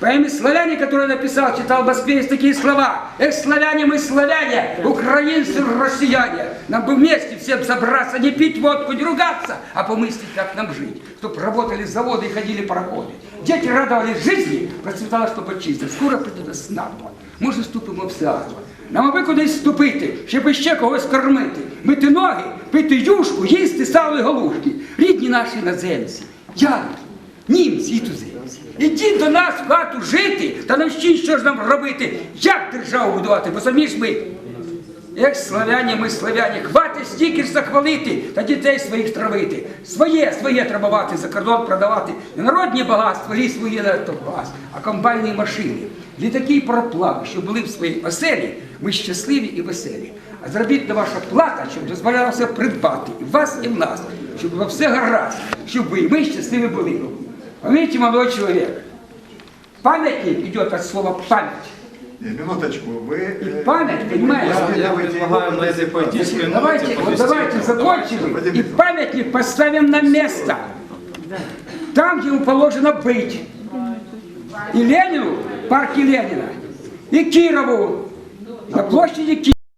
поэме «Славяне», которую я написал, читал в Москве, есть такие слова. Эх, славяне мы славяне, украинцы, россияне. Нам бы вместе всем собраться, не пить водку, не ругаться, а помыслить, как нам жить. Чтоб работали заводы и ходили пароходы. Дети радовались жизни, процвітала, щоб отчизна. Скоро прийде весна. Може, вступимо в театр. Нам аби кудись вступити, щоб ще когось кормити, мити ноги, пити юшку, їсти сало і галушки. Рідні наші іноземці, янки, німці і туземці. Ідіть до нас в хату жити та навчіть, що ж нам робити, як державу будувати, бо самі ж ми. Як славяні, ми славяні, хватить стільки ж захвалити та дітей своїх травити. Своє, своє требувати, за кордон продавати. Не народні багатства, своє на тобас, а комбайні машини. Літаки і пароплави, що були в своїй оселі, ми щасливі і веселі. А заробітна ваша плата, щоб дозволялося придбати і вас, і в нас, щоб було все гаразд, щоб ви і ми щасливі були. Пам'ятаєте, молодой чоловік, пам'ятник йде від слова пам'ять. Не, Минуточку, вы... І э, пам'ять, понимаєте? Если Я вы предлагаю на этой поэтической ноте Давайте, вот подвести давайте итог. закончим Вадим и Петрович. памятник поставим на место. Там, где ему положено быть. И Ленину, в парке Ленина, и Кирову, на площади Кирова.